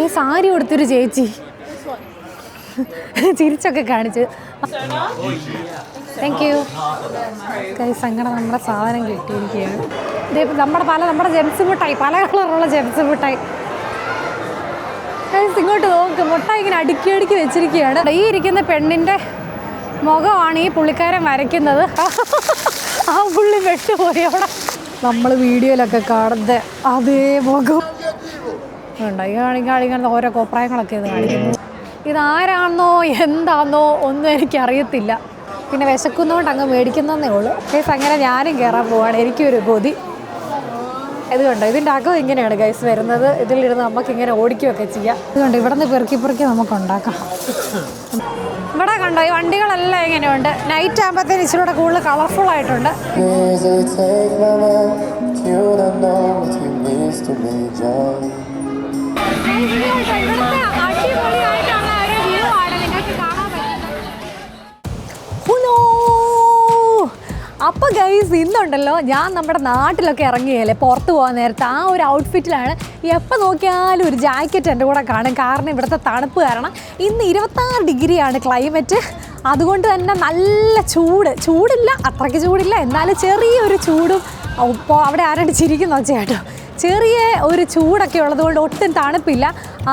ഈ സാരി കൊടുത്തൊരു ചേച്ചി ചിരിച്ചൊക്കെ കാണിച്ച്. താങ്ക് യു സങ്കടം നമ്മുടെ സാധനം കിട്ടിയിരിക്കുകയാണ്. ഇത് നമ്മുടെ പല നമ്മുടെ ജെൻസ് മിഠായി പല കളറുള്ള ജെൻസ് മിഠായി ഇങ്ങോട്ട് നോക്ക് മുട്ടായി ഇങ്ങനെ അടുക്കി അടുക്കി വെച്ചിരിക്കുകയാണ്. ഈ ഇരിക്കുന്ന പെണ്ണിന്റെ മുഖമാണ് ഈ പുള്ളിക്കാരൻ വരയ്ക്കുന്നത്. ആ പുള്ളി വെട്ടുപോയി അവിടെ. നമ്മൾ വീഡിയോയിലൊക്കെ കാണുന്നത് അതേ മുഖം. ഉണ്ട് ഈ കാണി കാണിക്കുന്ന ഓരോ കോപ്രായങ്ങളൊക്കെ ഇത് കാണിക്കുന്നു. ഇതാരാണെന്നോ എന്താണെന്നോ ഒന്നും എനിക്കറിയത്തില്ല. പിന്നെ വിശക്കുന്നതുകൊണ്ട് അങ്ങ് മേടിക്കുന്നതേ ഉള്ളൂ. കേസ് അങ്ങനെ ഞാനും കയറാൻ പോവാണ്. എനിക്കൊരു കൊതി. കണ്ടോ? ഇതിന്റെ അകം ഇങ്ങനെയാണ് ഗൈസ് വരുന്നത്. ഇതിലിരുന്ന് നമുക്ക് ഇങ്ങനെ ഓടിക്കുകയൊക്കെ ചെയ്യാം. ഇതുകൊണ്ട് ഇവിടെ നിന്ന് പെറുക്കി പെറുക്കി നമുക്ക് ഉണ്ടാക്കാം. ഇവിടെ കണ്ടോ? ഈ വണ്ടികളെല്ലാം ഇങ്ങനെയുണ്ട്. നൈറ്റ് ആകുമ്പോഴത്തേന് ഇച്ചിരി കൂടെ കൂടുതൽ കളർഫുൾ ആയിട്ടുണ്ട്. You don't know what to അപ്പോൾ ഗൈസ് ഇന്നുണ്ടല്ലോ ഞാൻ നമ്മുടെ നാട്ടിലൊക്കെ ഇറങ്ങിയല്ലേ പുറത്ത് പോകാൻ നേരത്തെ. ആ ഒരു ഔട്ട്ഫിറ്റിലാണ് എപ്പോൾ നോക്കിയാലും ഒരു ജാക്കറ്റ് എന്റെ കൂടെ കാണും. കാരണം ഇവിടുത്തെ തണുപ്പ് കാരണം ഇന്ന് ഇരുപത്താറ് ഡിഗ്രിയാണ് ക്ലൈമറ്റ് അതുകൊണ്ട് തന്നെ നല്ല ചൂട്. ചൂടില്ല അത്രയ്ക്ക് ചൂടില്ല. എന്നാലും ചെറിയൊരു ചൂടും. ഇപ്പോൾ അവിടെ ആരാണ്ട് ചിരിക്കുന്നു ചേട്ടോ? ചെറിയ ഒരു ചൂടൊക്കെ ഉള്ളതുകൊണ്ട് ഒട്ടും തണുപ്പില്ല.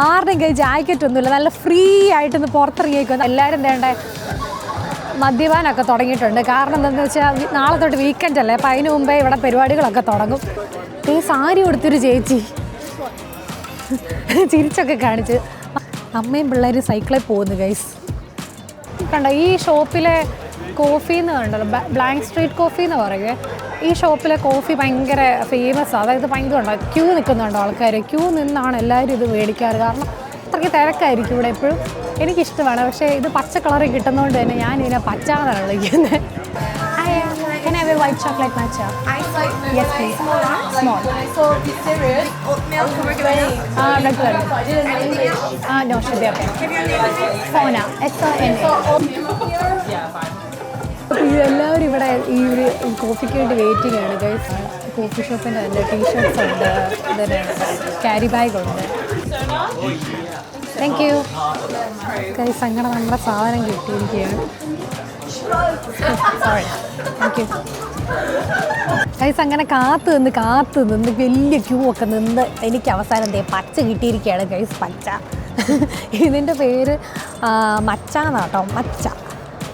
ആരുടെയും കൈ ജാക്കറ്റ് ഒന്നുമില്ല. നല്ല ഫ്രീ ആയിട്ടൊന്ന് പുറത്തിറങ്ങിയേക്കുന്നു എല്ലാവരും വേണ്ടേ മദ്യപാനമൊക്കെ തുടങ്ങിയിട്ടുണ്ട്. കാരണം എന്താണെന്ന് വെച്ചാൽ നാളെ തൊട്ട് വീക്കെൻഡ് അല്ലേ? അപ്പം അതിന് മുമ്പേ ഇവിടെ പരിപാടികളൊക്കെ തുടങ്ങും. ഈ സാരി കൊടുത്തൊരു ചേച്ചി. ചിരിച്ചൊക്കെ കാണിച്ച്. അമ്മയും പിള്ളേരും സൈക്കിളിൽ പോകുന്നു ഗൈസ് കണ്ടോ ഈ ഷോപ്പിലെ കോഫി എന്ന് കണ്ടല്ലോ ബ്ലാങ്ക് സ്ട്രീറ്റ് കോഫി എന്ന് പറയുക ഈ ഷോപ്പിലെ കോഫി ഭയങ്കര ഫേമസ് ആണ് അതായത് ഭയങ്കര ക്യൂ നിൽക്കുന്നുണ്ടോ ആൾക്കാർ ക്യൂ നിന്നാണ് എല്ലാവരും ഇത് മേടിക്കാറ്. കാരണം അത്രയ്ക്ക് തിരക്കായിരിക്കും ഇവിടെ എപ്പോഴും. എനിക്കിഷ്ടമാണ്. പക്ഷേ ഇത് പച്ച കളറിൽ കിട്ടുന്നതുകൊണ്ട് തന്നെ ഞാൻ ഇതിനെ പച്ച എന്നാണ് വിളിക്കുന്നത് സോന എസ് എൻ എല്ലാവരും ഇവിടെ ഈ ഒരു കോഫിക്ക് വേണ്ടി വെയിറ്റിംഗ് ആണ് ഗൈസ് കോഫി ഷോപ്പിന്റെ തന്നെ ടീഷർട്ട്സ് ഉണ്ട് ഇതിന് ക്യാരി ബാഗ് ഉണ്ട്. താങ്ക് യു ഗൈസ് അങ്ങനെ നമ്മുടെ സാധനം കിട്ടിയിരിക്കുകയാണ്. സോറി താങ്ക് യു ഗൈസ് അങ്ങനെ കാത്ത് നിന്ന് കാത്ത് നിന്ന് വലിയ ക്യൂ ഒക്കെ നിന്ന് എനിക്ക് അവസാനം എന്തേ പച്ച കിട്ടിയിരിക്കുകയാണ് ഗൈസ് പച്ച. ഇതിന്റെ പേര് മച്ചാന്നാട്ടോ മച്ച.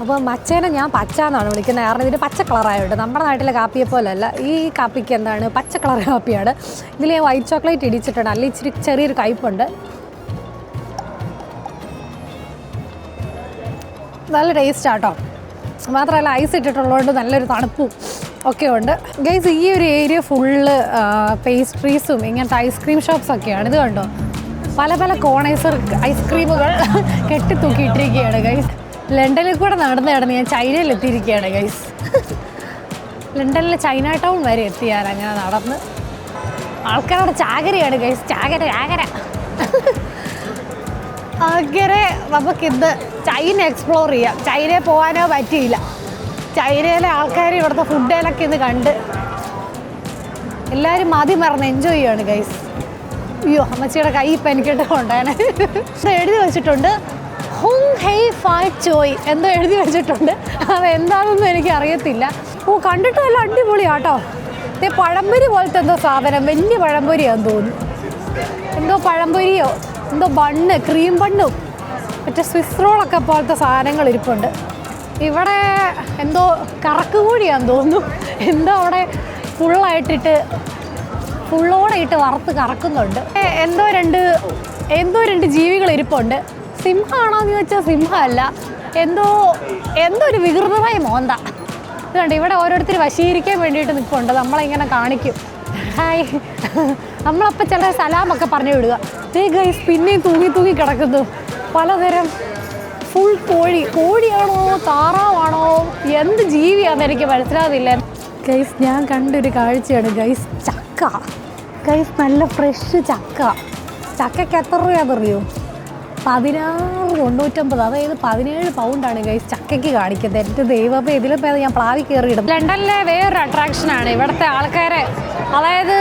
അപ്പോൾ മച്ചേനെ ഞാൻ പച്ച എന്നാണ് വിളിക്കുന്നത്. കാരണം ഇതിന് പച്ച കളറായതുകൊണ്ട് നമ്മുടെ നാട്ടിലെ കാപ്പിയെ പോലെയല്ല ഈ കാപ്പിക്ക് എന്താണ്? പച്ച കളർ കാപ്പിയാണ്. ഇതിൽ ഞാൻ വൈറ്റ് ചോക്ലേറ്റ് ഇടിച്ചിട്ടുണ്ട്. അല്ലെങ്കിൽ ഇച്ചിരി ചെറിയൊരു കയ്പുണ്ട്. നല്ല ടേസ്റ്റ് ആട്ടോ മാത്രമല്ല ഐസ് ഇട്ടിട്ടുള്ളതുകൊണ്ട് നല്ലൊരു തണുപ്പും ഒക്കെ ഉണ്ട്. ഗൈസ് ഈ ഒരു ഏരിയ ഫുള്ള് പേസ്ട്രീസും ഇങ്ങനത്തെ ഐസ്ക്രീം ഷോപ്സ് ഒക്കെയാണ്. ഇത് കണ്ടോ? പല പല കോണേഴ്സർ ഐസ്ക്രീമുകൾ കെട്ടിത്തൂക്കിയിട്ടിരിക്കുകയാണ് ഗൈസ് ലണ്ടനിൽ കൂടെ നടന്ന് കിടന്ന് ഞാൻ ചൈനയിൽ എത്തിയിരിക്കുകയാണ് ഗൈസ് ലണ്ടനിലെ ചൈന ടൗൺ വരെ എത്തി ഞാൻ അങ്ങനെ നടന്ന്. ആൾക്കാരുടെ ചാകരയാണ് ഗൈസ് ചാകര ചാകര. അങ്ങനെ നമുക്കിന്ന് ചൈന എക്സ്പ്ലോർ ചെയ്യാം. ചൈനയിൽ പോകാനോ പറ്റിയില്ല. ചൈനയിലെ ആൾക്കാർ ഇവിടുത്തെ ഫുഡേലൊക്കെ ഇന്ന് കണ്ട് എല്ലാവരും മതി മറന്ന് എൻജോയ് ചെയ്യാണ് ഗൈസ് അയ്യോ അമ്മച്ചിയുടെ കൈ ഇപ്പം എനിക്കിട്ട് കൊണ്ടാണ് എഴുതി വെച്ചിട്ടുണ്ട്. ഹുങ് ഹെയ് ഫൈ ചോയ് എന്തോ എഴുതി വെച്ചിട്ടുണ്ട്. അത് എന്താണെന്ന് എനിക്ക് അറിയത്തില്ല. ഓ കണ്ടിട്ട് നല്ല അടിപൊളിയാട്ടോ. ഇതേ പഴംപൊരി പോലത്തെ എന്തോ സാധനം. വലിയ പഴംപൊരിയാന്ന് തോന്നുന്നു. എന്തോ പഴംപൊരിയോ? എന്തോ ബണ്ണ് ക്രീം ബണ്ണും. മറ്റേ സ്വിസ് റോളൊക്കെ പോലത്തെ സാധനങ്ങൾ ഇരിപ്പുണ്ട്. ഇവിടെ എന്തോ കറക്ക് കൂടിയാന്ന് തോന്നുന്നു. എന്തോ അവിടെ ഫുള്ളായിട്ടിട്ട് ഫുള്ളോടെ ഇട്ട് വറുത്ത് കറക്കുന്നുണ്ട്. എന്തോ രണ്ട് എന്തോ രണ്ട് ജീവികൾ ഇരിപ്പുണ്ട്. സിംഹമാണോ എന്ന് ചോദിച്ചാൽ സിംഹമല്ല. എന്തോ എന്തോ ഒരു വികൃതമായ മോന്ത. ഇതുകൊണ്ട് ഇവിടെ ഓരോരുത്തർ വശീകരിക്കാൻ വേണ്ടിയിട്ട് നിൽപ്പുണ്ട് നമ്മളിങ്ങനെ കാണിക്കും. ഹായ്. നമ്മളപ്പോൾ ചില സലാമൊക്കെ പറഞ്ഞു വിടുക. ഈ ഗൈസ് പിന്നെയും തൂങ്ങി തൂങ്ങി കിടക്കുന്നു. പലതരം ഫുൾ കോഴി. കോഴിയാണോ താറാവാണോ എന്ത് ജീവിയാണെന്ന് എനിക്ക് മനസ്സിലാകുന്നില്ല ഗൈസ് ഞാൻ കണ്ടൊരു കാഴ്ചയാണ്. ഗൈസ് ചക്ക. ഗൈസ് നല്ല ഫ്രഷ് ചക്ക. ചക്കയ്ക്ക് എത്ര രൂപയാണെന്നറിയോ പതിനാറ് തൊണ്ണൂറ്റമ്പത് അതായത് പതിനേഴ് പൗണ്ടാണ് ഗൈസ് ചക്കയ്ക്ക് കാണിക്കുന്നത്. എന്റെ ദൈവമേ ഇതിലിപ്പോൾ ഞാൻ പ്ലാവി കയറി ഇടും ലണ്ടനിലെ വേറൊരു അട്രാക്ഷനാണ് ഇവിടുത്തെ ആൾക്കാരെ. അതായത്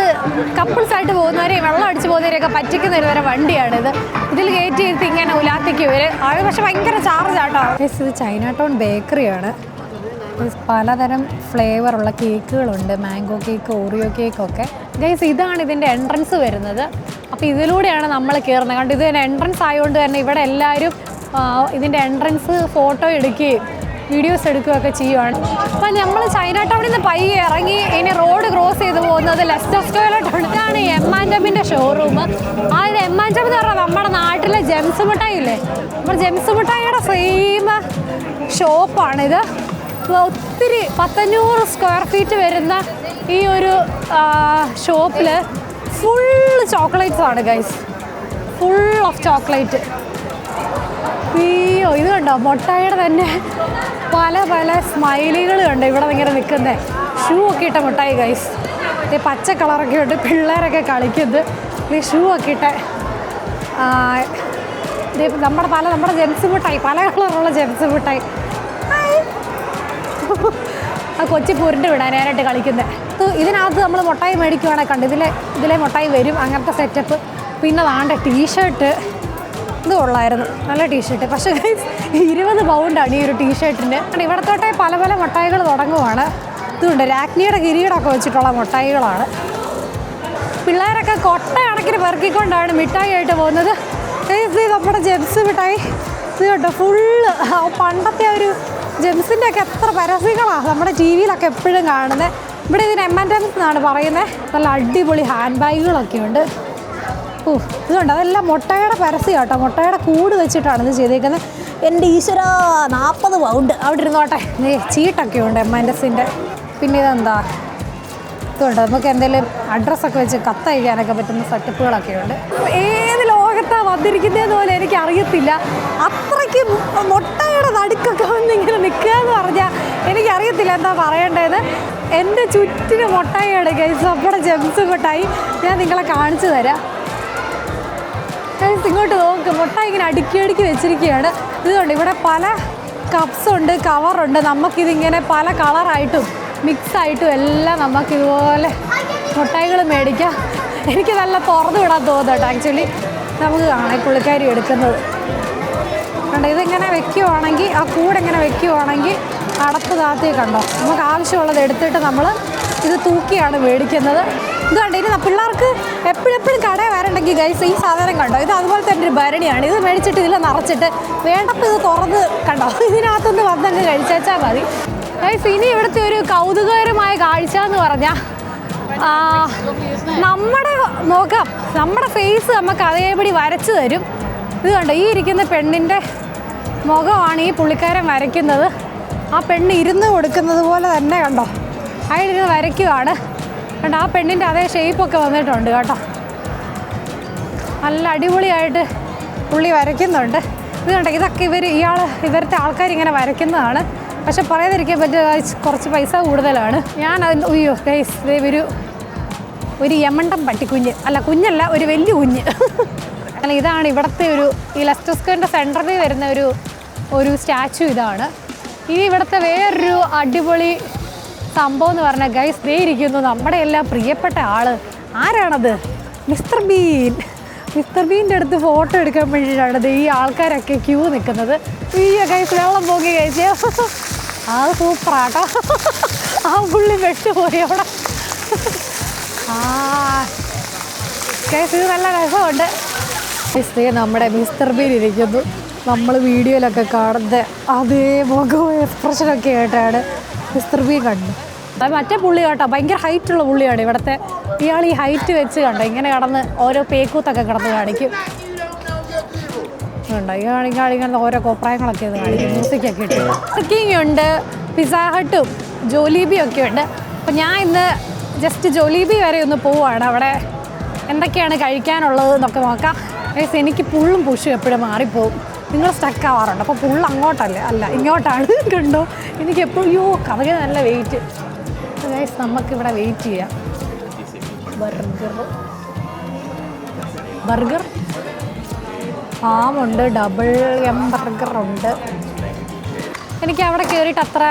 കപ്പിൾസ് ആയിട്ട് പോകുന്നവരെയും വെള്ളം അടിച്ച് പോകുന്നവരെയൊക്കെ പറ്റിക്കുന്ന ഒരു തരം വണ്ടിയാണിത്. ഇതിൽ കയറ്റി ഇരുത്തി ഇങ്ങനെ ഉലാത്തിക്ക് വരെ അത് പക്ഷെ ഭയങ്കര ചാർജ് ആട്ടോ. ഇത് ചൈന ടൗൺ ബേക്കറിയാണ് പലതരം ഫ്ലേവറുള്ള കേക്കുകളുണ്ട് മാംഗോ കേക്ക് ഓറിയോ കേക്ക് ഒക്കെ. ഗൈസ് ഇതാണ് ഇതിന്റെ എൻട്രൻസ് വരുന്നത്. അപ്പോൾ ഇതിലൂടെയാണ് നമ്മൾ കയറുന്നത് കണ്ട് ഇത് എൻട്രൻസ് ആയതുകൊണ്ട് തന്നെ ഇവിടെ എല്ലാവരും ഇതിന്റെ എൻട്രൻസ് ഫോട്ടോ എടുക്കുകയും വീഡിയോസ് എടുക്കുകയൊക്കെ ചെയ്യുവാണ്. അപ്പം നമ്മൾ ചൈന ടൗണിൽ നിന്ന് പയ്യെ ഇറങ്ങി ഇനി റോഡ് ക്രോസ് ചെയ്ത് പോകുന്നത് ലെസ്റ്റർ സ്ക്വയറിലോട്ടാണ് ഇതാണ് എം ആൻഡമിന്റെ ഷോറൂം ആ ഇത് എം ആൻഡ് എന്ന് പറഞ്ഞാൽ നമ്മുടെ നാട്ടിലെ ജെംസ് മിഠായി ഇല്ലേ നമ്മുടെ ജെംസ് മിഠായിയുടെ സെയിം ഷോപ്പാണിത് ഒത്തിരി പത്തഞ്ഞൂറ് സ്ക്വയർ ഫീറ്റ് വരുന്ന ഈ ഒരു ഷോപ്പിൽ ഫുൾ ചോക്ലേറ്റ്സ് ആണ് ഗൈസ് ഫുൾ ഓഫ് ചോക്ലേറ്റ് അയ്യോ ഇത് കണ്ടോ? മുട്ടായിയുടെ തന്നെ പല പല സ്മൈലികൾ കണ്ടോ ഇവിടെ ഇങ്ങനെ നിൽക്കുന്നത് ഷൂ ഒക്കെ ഇട്ട മുട്ടായി ഗൈസ് ഇത് പച്ച കളറൊക്കെ ഉണ്ട്. പിള്ളേരൊക്കെ കളിക്കുന്നത്. ഈ ഷൂ ഒക്കെ ഇട്ട നമ്മുടെ പല നമ്മുടെ ജെംസ് മുട്ടായി പല കളറുള്ള മിഠായി ഹായ്. ആ കൊച്ചി പൂരിന്റെ വിടാനായിട്ട് കളിക്കുന്നത് ഇതിനകത്ത് നമ്മൾ മുട്ടായി മേടിക്കുവാണെങ്കിൽ കണ്ട് ഇതിലെ ഇതിലെ മുട്ടായി വരും അങ്ങനത്തെ സെറ്റപ്പ് പിന്നെ താണ്ട ടീഷർട്ട് ഇത് കൊള്ളായിരുന്നു. നല്ല ടീഷർട്ട് പക്ഷേ ഇരുപത് പൗണ്ടാണ് ഈ ഒരു ടീഷർട്ടിന്റെ ഇവിടെ തൊട്ടേ പല പല മുട്ടായികൾ തുടങ്ങുവാണ്. ഇതുണ്ട്. രാജ്ഞിയുടെ കിരീടമൊക്കെ വെച്ചിട്ടുള്ള മുട്ടായികളാണ്. പിള്ളേരൊക്കെ കൊട്ട കണക്കിന് പെറുക്കിക്കൊണ്ടാണ് മിഠായി ആയിട്ട് പോകുന്നത് ഇത് നമ്മുടെ ജെംസ് മിഠായി. ഇത് കേട്ടോ ഫുള്ള് പണ്ടത്തെ ഒരു ജെംസിന്റെ ഒക്കെ എത്ര പരസ്യങ്ങളാണ് നമ്മുടെ ടി വിയിലൊക്കെ എപ്പോഴും കാണുന്നത് ഇവിടെ ഇതിന് എം ആൻഡ് എംസ് എന്നാണ് പറയുന്നത് നല്ല അടിപൊളി ഹാൻഡ് ബാഗുകളൊക്കെ ഉണ്ട്. ഓ ഇതുണ്ട്. അതെല്ലാം മുട്ടയുടെ പരസ്യം കേട്ടോ. മുട്ടയുടെ കൂട് വെച്ചിട്ടാണ് ഇത് ചെയ്തേക്കുന്നത് എന്റെ ഈശ്വര നാൽപ്പത് പൗണ്ട്. അവിടെ ഇരുന്നോട്ടെ. ഏ ചീട്ടൊക്കെ ഉണ്ട് എം ആൻഡ് എസിന്റെ പിന്നെ ഇതെന്താ? ഇതുണ്ട്. നമുക്ക് എന്തെങ്കിലും അഡ്രസ്സൊക്കെ വെച്ച് കത്തയക്കാനൊക്കെ പറ്റുന്ന സെറ്റപ്പുകളൊക്കെ ഉണ്ട്. ഏത് വന്നിരിക്കുന്നതെന്ന് എനിക്ക് അറിയത്തില്ല അത്രയ്ക്ക് മുട്ടയുടെ നടുക്കൊക്കെ വന്ന് ഇങ്ങനെ നിൽക്കുക എന്ന് പറഞ്ഞാൽ എനിക്കറിയത്തില്ല എന്താ പറയേണ്ടത് എന്റെ ചുറ്റിന് മുട്ടയുടെ ഗൈസ് നമ്മുടെ ജെംസ് മുട്ടായി ഞാൻ നിങ്ങളെ കാണിച്ചു തരാം. ഗൈസ് ഇങ്ങോട്ട് നോക്ക് മുട്ട ഇങ്ങനെ അടുക്കി അടുക്കി വെച്ചിരിക്കുകയാണ്. ഇതുകൊണ്ട് ഇവിടെ പല കപ്സ് ഉണ്ട് കവറുണ്ട് നമുക്കിതിങ്ങനെ പല കളറായിട്ടും മിക്സ് ആയിട്ടും എല്ലാം നമുക്കിതുപോലെ മുട്ടായികൾ മേടിക്കാം. എനിക്ക് നല്ല തുറന്നു വിടാൻ തോന്നുന്നുണ്ട് ആക്ച്വലി നമുക്ക് കാണാം പുള്ളിക്കാരി എടുക്കുന്നത്. കണ്ടോ ഇതിങ്ങനെ വെക്കുവാണെങ്കിൽ ആ കൂടെ ഇങ്ങനെ വെക്കുവാണെങ്കിൽ അടപ്പ് താത്തി കണ്ടോ? നമുക്ക് ആവശ്യമുള്ളത് എടുത്തിട്ട് നമ്മൾ ഇത് തൂക്കിയാണ് മേടിക്കുന്നത്. ഇത് കണ്ടോ ഇനി പിള്ളേർക്ക് എപ്പോഴെപ്പോഴും കടയിൽ വരണ്ടെങ്കിൽ ഗൈസ് ഈ സാധനം കണ്ടോ? ഇത് അതുപോലെ തന്നെ ഒരു ഭരണിയാണ്. ഇത് മേടിച്ചിട്ട് ഇതിൽ നിറച്ചിട്ട് വേണ്ടപ്പോൾ ഇത് തുറന്ന് കണ്ടോ? ഇതിനകത്തുനിന്ന് വന്നങ്ങ് കഴിച്ചാൽ മതി. ഗൈസ് ഇനി ഇവിടുത്തെ ഒരു കൗതുകകരമായ കാഴ്ച എന്ന് പറഞ്ഞാൽ നമ്മുടെ മുഖം നമ്മുടെ ഫേസ് നമുക്ക് അതേപടി വരച്ചു തരും. ഇത് കണ്ടോ ഈ ഇരിക്കുന്ന പെണ്ണിന്റെ മുഖമാണ് ഈ പുള്ളിക്കാരൻ വരയ്ക്കുന്നത്. ആ പെണ്ണ് ഇരുന്ന് കൊടുക്കുന്നത് പോലെ തന്നെ കണ്ടോ അയാളിരുന്ന് വരയ്ക്കുകയാണ്. കണ്ടോ ആ പെണ്ണിന്റെ അതേ ഷേപ്പൊക്കെ വന്നിട്ടുണ്ട് കേട്ടോ. നല്ല അടിപൊളിയായിട്ട് പുള്ളി വരയ്ക്കുന്നുണ്ട്. ഇത് കണ്ടോ ഇതൊക്കെ ഇവർ ഇയാൾ ഇവരുടെ ആൾക്കാർ ഇങ്ങനെ വരയ്ക്കുന്നതാണ്. പക്ഷെ പറയാതിരിക്കാൻ പറ്റിയ കുറച്ച് പൈസ കൂടുതലാണ്. ഞാൻ അതിന്റെ അയ്യോ ഗൈസ് ദേ ഒരു യമണ്ടം പട്ടിക്കുഞ്ഞ്. അല്ല കുഞ്ഞല്ല ഒരു വലിയ കുഞ്ഞ്. അല്ല ഇതാണ് ഇവിടുത്തെ ഒരു ഈ ലസ്റ്റസ്കറിന്റെ സെന്ററിൽ വരുന്ന ഒരു ഒരു സ്റ്റാച്ചു ഇതാണ്. ഇനി ഇവിടുത്തെ വേറൊരു അടിപൊളി സംഭവം എന്ന് പറഞ്ഞാൽ ഗൈസ് ദേ ഇരിക്കുന്നു നമ്മുടെ എല്ലാം പ്രിയപ്പെട്ട ആൾ. ആരാണത്? Mister been. മിസ്റ്റർ ബീന്റെ അടുത്ത് ഫോട്ടോ എടുക്കാൻ വേണ്ടിയിട്ടാണ് ഈ ആൾക്കാരൊക്കെ ക്യൂ നിൽക്കുന്നത്. ഈ ഗൈസ് വെള്ളം പോകി കഴിച്ച് ആ സൂപ്പറാട്ടോ. ആ പുള്ളി വെട്ടുപോയി അവിടെ. ആ. കേസ് നല്ല രസമുണ്ട്. മിസ്റ്റേ നമ്മുടെ മിസ്റ്റർ ബീൻ ഇരിക്കുന്നു. നമ്മൾ വീഡിയോയിലൊക്കെ കാണുന്ന അതേ മുഖവും എക്സ്പ്രഷനൊക്കെ ആയിട്ടാണ് മിസ്റ്റർ ബീൻ കണ്ടു അത് മറ്റേ പുള്ളി കേട്ടോ ഭയങ്കര ഹൈറ്റുള്ള പുള്ളിയാണ്. ഇവിടുത്തെ ഇയാൾ ഈ ഹൈറ്റ് വെച്ച് കണ്ടോ ഇങ്ങനെ കടന്ന് ഓരോ പേക്കൂത്തൊക്കെ കിടന്ന് കാണിക്കും. ഉണ്ട് ഈ കാണിക്കാൻ കാണിക്കുന്ന ഓരോ കോപ്രായങ്ങളൊക്കെ ഇത് കാണിക്കും. മ്യൂസിക്കൊക്കെ ഇട്ട് കുക്കിംഗ് ഉണ്ട് പിസ്സ ഹട്ടും ഒക്കെ ഉണ്ട്. അപ്പം ഞാൻ ഇന്ന് ജസ്റ്റ് ജോലിബി വരെ ഒന്ന് പോവുകയാണ് അവിടെ എന്തൊക്കെയാണ് കഴിക്കാനുള്ളത് എന്നൊക്കെ നോക്കാം. ഏസ് എനിക്ക് പുള്ളും പുഷും എപ്പോഴും മാറിപ്പോവും. നിങ്ങൾ സ്റ്റക്ക് ആവാറുണ്ട്. അപ്പോൾ പുള്ള് അങ്ങോട്ടല്ല? അല്ല ഇങ്ങോട്ടാണ് കണ്ടോ? എനിക്ക് എപ്പോഴും യോ കഥക നല്ല വെയിറ്റ് ഗൈസ് നമുക്കിവിടെ വെയിറ്റ് ചെയ്യാം. ബർഗർ ബർഗർ ഫാമുണ്ട് ഡബിൾ എം ബർഗർ ഉണ്ട്. എനിക്ക് അവിടെ കയറിയിട്ട് അത്ര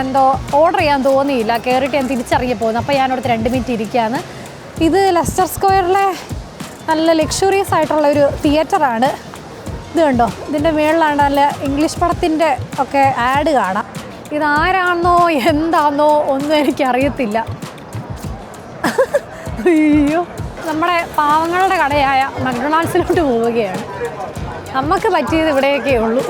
എന്തോ ഓർഡർ ചെയ്യാൻ തോന്നിയില്ല. കയറിയിട്ട് ഞാൻ തിരിച്ചറിയ പോകുന്നു. അപ്പോൾ ഞാനവിടുത്തെ രണ്ട് മിനിറ്റ് ഇരിക്കുകയാണ്. ഇത് ലെസ്റ്റർ സ്ക്വയറിലെ നല്ല ലക്ഷറിയസ് ആയിട്ടുള്ള ഒരു തിയേറ്ററാണ് ഇത് കണ്ടോ? ഇതിന്റെ മുകളിലാണ് നല്ല ഇംഗ്ലീഷ് പടത്തിന്റെ ഒക്കെ ആഡ് കാണാം. ഇതാരാണെന്നോ എന്താണെന്നോ ഒന്നും എനിക്കറിയത്തില്ല. അയ്യോ. നമ്മുടെ പാവങ്ങളുടെ കടയായ മക്ഡൊണാൾഡ്സിലോട്ട് പോവുകയാണ്. നമുക്ക് പറ്റിയത് ഇവിടെയൊക്കെ ഉള്ളൂ.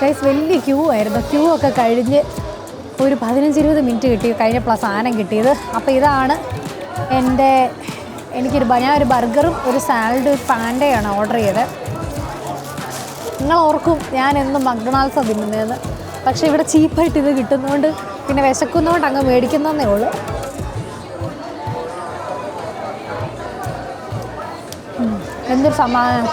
ഗൈസ് വലിയ ക്യൂ ആയിരുന്നു. ക്യൂ ഒക്കെ കഴിഞ്ഞ് ഒരു പതിനഞ്ച് ഇരുപത് മിനിറ്റ് കിട്ടി. കഴിഞ്ഞപ്പോൾ സാധനം കിട്ടിയത്. അപ്പോൾ ഇതാണ് എന്റെ എനിക്കൊരു ഞാൻ ഒരു ബർഗറും ഒരു സാലഡ് ഒരു പാൻഡയാണ് ഓർഡർ ചെയ്തത്. നിങ്ങൾ ഓർക്കും ഞാൻ എന്നും മക്ഡൊണാൾഡ്സാണ് തിന്നുന്നതെന്ന്. പക്ഷേ ഇവിടെ ചീപ്പായിട്ട് ഇത് കിട്ടുന്നതുകൊണ്ട് പിന്നെ വിശക്കുന്നതുകൊണ്ട് അങ്ങ് മേടിക്കുന്നതേ ഉള്ളൂ. എന്തൊരു സമാധാനം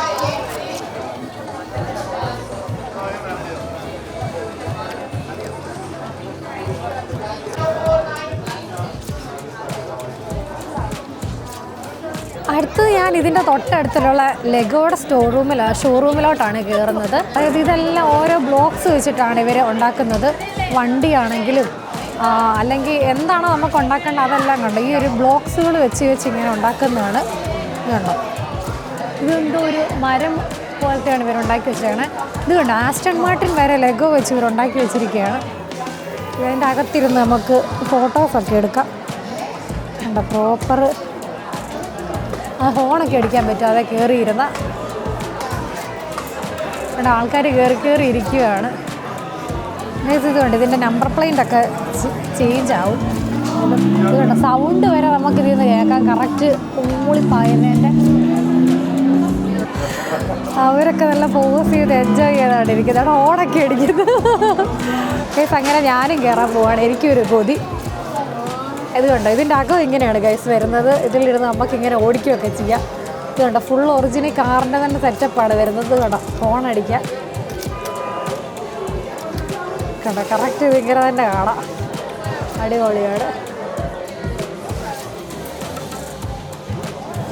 അടുത്തത് ഞാൻ ഇതിന്റെ തൊട്ടടുത്തുള്ള ലെഗോയുടെ സ്റ്റോർ റൂമിൽ ഷോറൂമിലോട്ടാണ് കയറുന്നത്. അതായത് ഇതെല്ലാം ഓരോ ബ്ലോക്സ് വെച്ചിട്ടാണ് ഇവർ ഉണ്ടാക്കുന്നത്. വണ്ടിയാണെങ്കിലും അല്ലെങ്കിൽ എന്താണോ നമുക്ക് ഉണ്ടാക്കേണ്ടത് അതെല്ലാം കണ്ടോ? ഈ ഒരു ബ്ലോക്സുകൾ വെച്ച് വെച്ച് ഇങ്ങനെ ഉണ്ടാക്കുന്നതാണ് കണ്ടോ ഇതെന്തോ ഒരു മരം പോലത്തെയാണ് ഇവർ ഉണ്ടാക്കി വെച്ചിരിക്കുന്നത് ഇത് കണ്ടോ? ആസ്റ്റൺ മാർട്ടിൻ വരെ ലെഗോ വെച്ച് ഇവർ ഉണ്ടാക്കി വെച്ചിരിക്കുകയാണ്. ഇതിന്റെ അകത്തിരുന്ന് നമുക്ക് ഫോട്ടോസൊക്കെ എടുക്കാം. എന്താ പ്രോപ്പർ ആ ഹോണൊക്കെ അടിക്കാൻ പറ്റും അതേ കയറിയിരുന്ന ഇവിടെ ആൾക്കാർ കയറി കയറി ഇരിക്കുകയാണ് ഇത് ഇതുകൊണ്ട് ഇതിന്റെ നമ്പർ പ്ലേറ്റ് ഒക്കെ ചേഞ്ച് ആവും. ഇതുകൊണ്ട് ഇത് കണ്ടോ സൗണ്ട് വരെ നമുക്ക് ഇതിൽ നിന്ന് കേൾക്കാം. കറക്റ്റ് ഊളിപ്പായുന്നതിന്റെ അവരൊക്കെ നല്ല ഫോക്കസ് ചെയ്ത് എൻജോയ് ചെയ്താണ് ഇരിക്കുന്നത് അവിടെ ഓണൊക്കെ അടിക്കുന്നത്. ഗൈസ് അങ്ങനെ ഞാനും കയറാൻ പോവാണ്. എനിക്കൊരു കൊതി. ഇത് കണ്ടോ? ഇതിന്റെ അകം ഇങ്ങനെയാണ് ഗൈസ് വരുന്നത്. ഇതിലിരുന്ന് നമുക്ക് ഇങ്ങനെ ഓടിക്കുകയൊക്കെ ചെയ്യാം. ഇത് കണ്ടോ? ഫുൾ ഒറിജിനൽ കാറിന്റെ തന്നെ സെറ്റപ്പാണ് വരുന്നത്. കണ്ടോ? ഫോൺ അടിക്കാം കണ്ടോ? കറക്റ്റ് ഇത് ഇങ്ങനെ തന്നെ കാണാം. അടിപൊളിയാണ്.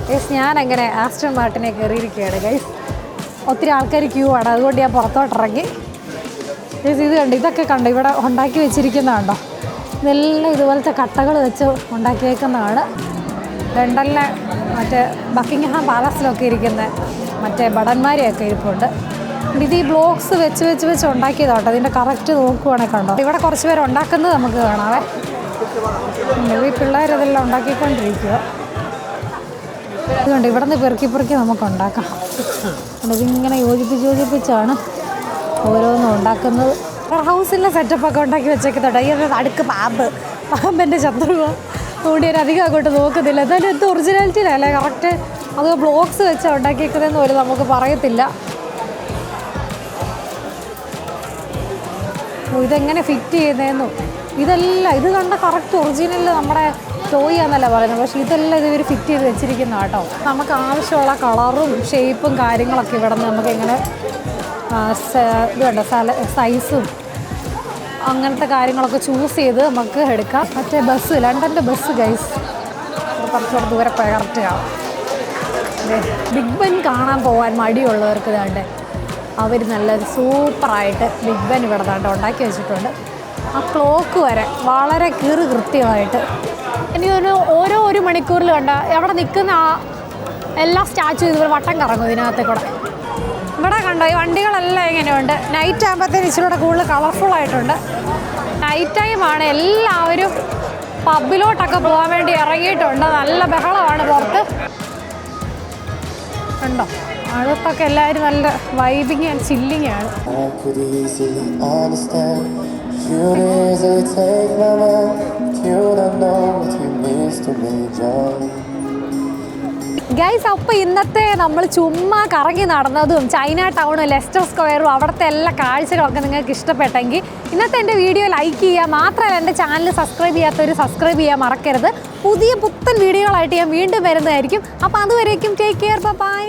ഗൈസ് ഞാൻ അങ്ങനെ ആസ്റ്റൺ മാർട്ടിനെ കയറിയിരിക്കുകയാണ് ഗൈസ് ഒത്തിരി ആൾക്കാർ ക്യൂ ആണ്. അതുകൊണ്ട് ഞാൻ പുറത്തോട്ട് ഇറങ്ങി. ഗൈസ് ഇത് കണ്ടോ ഇതൊക്കെ കണ്ടോ ഇവിടെ ഉണ്ടാക്കി വെച്ചിരിക്കുന്നതാണ്ടോ ഇതെല്ലാം ഇതുപോലത്തെ കട്ടകൾ വെച്ച് ഉണ്ടാക്കിയേക്കുന്നതാണ്. ലണ്ടനിലെ മറ്റേ ബക്കിംഗ്ഹാം പാലസിലൊക്കെ ഇരിക്കുന്ന മറ്റേ ഭടന്മാരെയൊക്കെ ഇരിപ്പുണ്ട്. ഇത് ഈ ബ്ലോക്സ് വെച്ച് വെച്ച് വെച്ച് ഉണ്ടാക്കിയതാട്ടോ. ഇതിന്റെ കറക്റ്റ് നോക്കുവാണെങ്കിൽ കണ്ടോ? ഇവിടെ കുറച്ച് പേര് ഉണ്ടാക്കുന്നത് നമുക്ക് കാണാവേ. ഈ പിള്ളേരതെല്ലാം ഉണ്ടാക്കിക്കൊണ്ടിരിക്കുക ഇതുകൊണ്ട് ഇവിടെ നിന്ന് പെറുക്കി പെറുക്കി നമുക്ക് ഉണ്ടാക്കാം അതിങ്ങനെ യോജിപ്പിച്ച് യോജിപ്പിച്ചാണ് ഓരോന്നും ഉണ്ടാക്കുന്നത്. ഹൗസിലെ സെറ്റപ്പൊക്കെ ഉണ്ടാക്കി വെച്ചേക്കുന്നുണ്ട്. ഈ ഒരു അടുക്ക് പാമ്പ്. പാമ്പിന്റെ ശത്രുവ. അതുകൊണ്ട് അങ്ങോട്ട് നോക്കുന്നില്ല. എന്നാലും എന്ത് ഒറിജിനാലിറ്റിയിലല്ലേ കറക്റ്റ് അത് ബ്ലോക്സ് വെച്ചാണ് ഉണ്ടാക്കിയേക്കുന്നതെന്ന് പോലും നമുക്ക് പറയത്തില്ല. ഇതെങ്ങനെ ഫിറ്റ് ചെയ്യുന്നതെന്നും ഇതെല്ലാം ഇത് കണ്ട കറക്റ്റ് ഒറിജിനൽ നമ്മുടെ ടോയ് ആണെന്നല്ല പറയുന്നത്. പക്ഷെ ഇതെല്ലാം ഇത് ഇവർ ഫിറ്റ് ചെയ്ത് വെച്ചിരിക്കുന്ന കേട്ടോ. നമുക്ക് ആവശ്യമുള്ള കളറും ഷേപ്പും കാര്യങ്ങളൊക്കെ ഇവിടെ നിന്ന് നമുക്ക് ഇങ്ങനെ ഇത് വേണ്ട സൈസും അങ്ങനത്തെ കാര്യങ്ങളൊക്കെ ചൂസ് ചെയ്ത് നമുക്ക് എടുക്കാം. മറ്റേ ബസ് ലണ്ടന്റെ ബസ് ഗൈസ്. കുറച്ചുകൂടെ ദൂരെ ദേ, ബിഗ് ബെൻ കാണാൻ പോകാൻ മടിയുള്ളവർക്ക് ഇതാണ്ട് അവർ നല്ല സൂപ്പറായിട്ട് ബിഗ് ബെൻ ഇവിടെ ഉണ്ടാക്കി വെച്ചിട്ടുണ്ട്. ആ ക്ലോക്ക് വരെ വളരെ കീറ് കൃത്യമായിട്ട് എനിക്ക് തോന്നുന്നു ഓരോ ഒരു മണിക്കൂറിൽ കണ്ട അവിടെ നിൽക്കുന്ന ആ എല്ലാ സ്റ്റാച്ചു ഇതുപോലെ വട്ടം കറങ്ങും ഇതിനകത്തെ കൂടെ. ഇവിടെ കണ്ടോ ഈ വണ്ടികളെല്ലാം ഇങ്ങനെയുണ്ട്. നൈറ്റ് ആകുമ്പോഴത്തേന് ഇച്ചിരി കൂടെ കൂടുതൽ കളർഫുൾ ആയിട്ടുണ്ട്. നൈറ്റ് ടൈമാണ് എല്ലാവരും പബ്ബിലോട്ടൊക്കെ പോകാൻ വേണ്ടി ഇറങ്ങിയിട്ടുണ്ട്. നല്ല ബഹളമാണ് പുറത്ത്. കണ്ടോ അടുത്തൊക്കെ എല്ലാവരും നല്ല vibing and chilling I easily take my mind. You don't know what it means to. Guys അപ്പോൾ ഇന്നത്തെ നമ്മൾ ചുമ്മാ കറങ്ങി നടന്നതും ചൈന ടൗണും ലെസ്റ്റർ സ്ക്വയറും അവിടുത്തെ എല്ലാ കാഴ്ചകളൊക്കെ നിങ്ങൾക്ക് ഇഷ്ടപ്പെട്ടെങ്കിൽ ഇന്നത്തെ എന്റെ വീഡിയോ ലൈക്ക് ചെയ്യുക മാത്രമല്ല എന്റെ ചാനൽ സബ്സ്ക്രൈബ് ചെയ്യാത്തവർ സബ്സ്ക്രൈബ് ചെയ്യാൻ മറക്കരുത് പുതിയ പുത്തൻ വീഡിയോകളായിട്ട് ഞാൻ വീണ്ടും വരുന്നതായിരിക്കും അപ്പോൾ അതുവരേക്കും ടേക്ക് കെയർ ബൈ